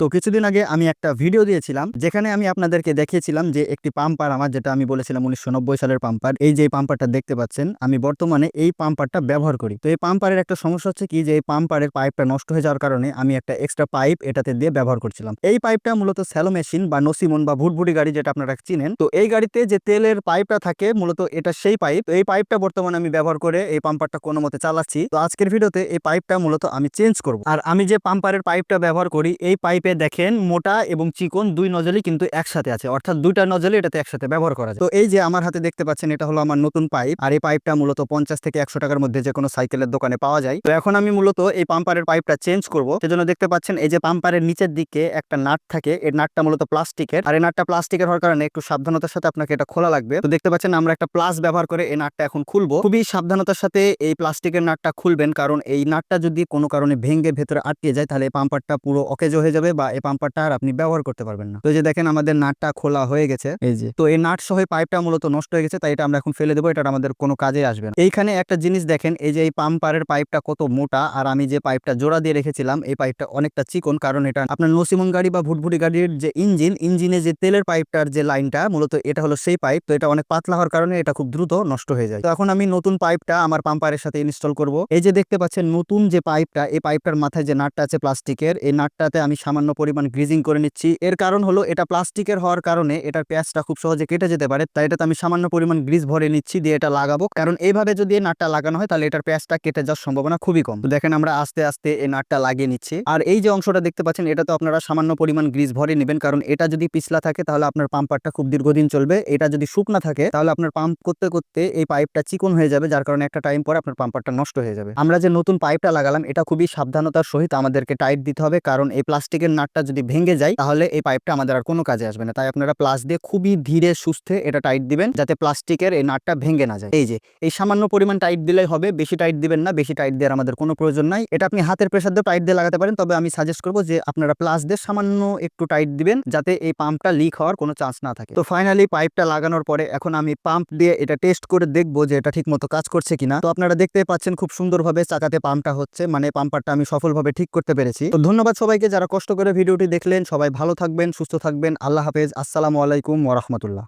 তো কিছুদিন আগে আমি একটা ভিডিও দিয়েছিলাম, যেখানে আমি আপনাদেরকে দেখিয়েছিলাম যে একটি পাম্পার আমার, যেটা আমি বলেছিলাম উনিশশো নব্বই সালের পাম্পার এই যে পাম্পারটা দেখতে পাচ্ছেন, আমি বর্তমানে এই পাম্পারটা ব্যবহার করি। তো এই পাম্পারের একটা সমস্যা হচ্ছে কি যে এই পাম্পারের পাইপটা নষ্ট হয়ে যাওয়ার কারণে আমি একটা এক্সট্রা পাইপ এটাতে দিয়ে ব্যবহার করছিলাম। এই পাইপটা মূলত স্যালো মেশিন বা নসিমন বা ভুটভুটি গাড়ি যেটা আপনারা চিনেন, তো এই গাড়িতে যে তেলের পাইপটা থাকে মূলত এটা সেই পাইপ এই পাইপটা বর্তমানে আমি ব্যবহার করে এই পাম্পারটা কোনো মতে চালাচ্ছি। তো আজকের ভিডিওতে এই পাইপটা মূলত আমি চেঞ্জ করব। আর আমি যে পাম্পারের পাইপটা ব্যবহার করি, এই পাইপে দেখেন মোটা এবং চিকন দুই নজলই কিন্তু একসাথে আছে। অর্থাৎ দুইটা নজলই এটাতে একসাথে ব্যবহার করা যায়। তো এই যে আমার হাতে দেখতে পাচ্ছেন, এটা হলো আমার নতুন পাইপ। আর এই পাইপটা মূলত পঞ্চাশ থেকে একশো টাকার মধ্যে যে কোনো সাইকেলের দোকানে পাওয়া যায়। তো এখন আমি মূলত এই পাম্পারের পাইপটা চেঞ্জ করব। সেজন্য দেখতে পাচ্ছেন, এই যে পাম্পারের নিচের দিকে একটা নাট থাকে। এর নাটটা মূলত প্লাস্টিকের। আর এই নাটটা প্লাস্টিকের হওয়ার কারণে একটু সাবধানতার সাথে আপনাকে এটা খোলা লাগবে। তো দেখতে পাচ্ছেন, আমরা একটা প্লাস ব্যবহার করে এই নাটটা এখন খুলবো। খুবই সাবধানতার সাথে এই প্লাস্টিকের নাটটা খুলবেন। কারণ এই নাটটা যদি কোনো কারণে ভেঙে ভেতরে আটকে যায়, তাহলে পাম্পারটা পুরো অকেজ হয়ে যাবে। বা এই পাম্পারটা আর আপনি ব্যবহার করতে পারবেন না। তো এই যে দেখেন আমাদের নাটটা খোলা হয়ে গেছে। এই যে। তো এই নাট সহ পাইপটা মূলত নষ্ট হয়ে গেছে তাই এটা আমরা এখন ফেলে দেবো এটা আমাদের কোনো কাজে আসবে না। এইখানে একটা জিনিস দেখেন এই যে এই পাম্পারের পাইপটা কত মোটা আর আমি যে পাইপটা জোড়া দিয়ে রেখেছিলাম এই পাইপটা অনেকটা চিকন কারণ এটা আপনার নসিমন গাড়ি বা ভুটভুটি গাড়ির যে ইঞ্জিন ইঞ্জিনে যে তেলের পাইপটার যে লাইনটা মূলত এটা হলো সেই পাইপ তো এটা অনেক পাতলা হওয়ার কারণে এটা খুব দ্রুত নষ্ট হয়ে যায়। তো এখন আমি নতুন পাইপটা আমার পাম্পারের সাথে ইনস্টল করব। এই যে দেখতে পাচ্ছেন নতুন যে পাইপটা এই পাইপটার মাথায় যে নাটটা আছে প্লাস্টিকের এই নাটটাতে আমি সামান্য পরিমাণ গ্রিজিং করে নিচ্ছি। এর কারণ হলো এটা প্লাস্টিকের হওয়ার কারণে এটার প্যাচটা খুব সহজে কেটে যেতে পারে, তাই এটাতে আমি সামান্য পরিমাণ গ্রিজ ভরে নিচ্ছি দিয়ে এটা লাগাবো। কারণ এইভাবে যদি এই নাটটা লাগানো হয়, তাহলে এটার প্যাচটা কেটে যাওয়ার সম্ভাবনা খুবই কম। তো দেখেন আমরা আস্তে আস্তে এই নাটটা লাগিয়ে নিচ্ছি। আর এই যে অংশটা দেখতে পাচ্ছেন, এটা তো আপনারা সামান্য পরিমাণ গ্রিজ ভরে নেবেন, কারণ এটা যদি পিছলা থাকে, তাহলে আপনার পাম্পারটা খুব দীর্ঘদিন চলবে। এটা যদি শুকনা থাকে, তাহলে আপনার পাম্প করতে করতে এই পাইপটা চিকন হয়ে যাবে, যার কারণে একটা টাইম পরে আপনার পাম্পারটা নষ্ট হয়ে যাবে। আমরা যে নতুন পাইপটা লাগালাম, এটা খুবই সাবধানতার সহিত আমাদেরকে টাইট দিতে হবে, কারণ এই প্লাস্টিকের নাটটা যদি ভেঙে যায়, তাহলে এই পাইপটা আমাদের আর কোনো কাজে আসবে না। তাই আপনারা প্লাস দিয়ে খুবই ধীরে সুস্থে এটা টাইট দিবেন, যাতে প্লাস্টিকের এই নাটটা ভেঙে না যায়। এই যে, এই সামান্য পরিমাণ টাইট দিলেই হবে, বেশি টাইট দিবেন না, বেশি টাইট দেওয়ার আমাদের কোনো প্রয়োজন নাই। এটা আপনি হাতের প্রেসার দিয়ে টাইট দিয়ে লাগাতে পারেন, তবে আমি সাজেস্ট করব যে আপনারা প্লাস দিয়ে সামান্য একটু টাইট দিবেন, যাতে এই পাম্পটা লিক হওয়ার কোনো চান্স না থাকে। তো ফাইনালি পাইপটা লাগানোর পরে এখন আমি পাম্প দিয়ে এটা টেস্ট করে দেখব যে এটা ঠিক মতো কাজ করছে কিনা। তো আপনারা দেখতে পাচ্ছেন খুব সুন্দরভাবে চাকাতে পাম্পটা হচ্ছে মানে পাম্পারটা আমি সফলভাবে ঠিক করতে পেরেছি। তো ধন্যবাদ সবাইকে, যারা কষ্ট করে ভিডিওটি দেখলেন। সবাই ভালো থাকবেন সুস্থ থাকবেন। আল্লাহ হাফেজ। আসসালামু আলাইকুম ওরহমতুল্লাহ